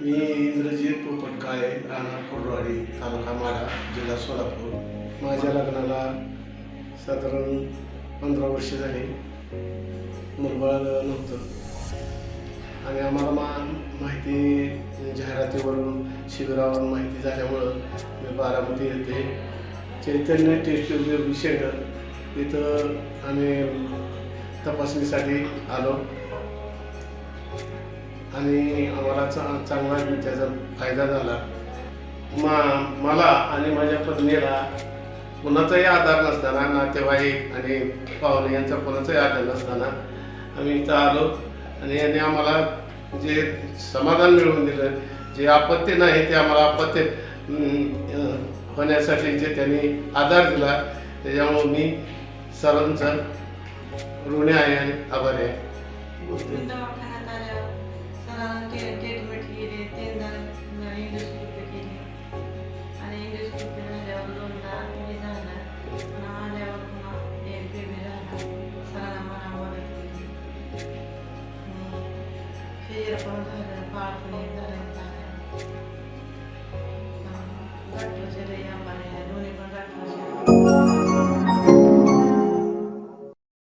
मी इंद्रजीत पोपट काळे राहणार कोरवाडी तालुका माडा जिल्हा सोलापूर. माझ्या लग्नाला साधारण पंधरा वर्ष झाली. मुलबाळ नव्हतं. आणि आम्हाला मा माहिती जाहिरातीवरून शिबिरावरून माहिती झाल्यामुळं मी बारामती येते. चैतन्य टेस्ट ट्यूब सेंटर इथं आम्ही तपासणीसाठी आलो. आणि आम्हाला चांगला त्याचा फायदा झाला. मा मला आणि माझ्या पत्नीला कुणाचाही आधार नसताना नातेवाईक आणि पाहुणे यांचा कोणाचाही आधार नसताना आम्ही इथं आलो. आणि यांनी आम्हाला जे समाधान मिळवून दिलं जे आपत्ती नाही ते आम्हाला आपत्ती होण्यासाठी जे त्यांनी आधार दिला त्याच्यामुळे मी सरांचा ऋणी आहे आणि आभारी आहे. दवाखान्यात आल्यावर सरांना ते ट्रीटमेंट केली तीनदा इंग्लिश कुपे केली आणि इंग्लिश कुपे झाल्यावर दोनदा मी झाला पुन्हा आल्यावर पुन्हा एक बेबी झाला सरांना मला मदत केली फेर पण झालं बाळ पण एक झालं झालं डॉक्टरचे लई आभार आहे दोन्ही पण डॉक्टर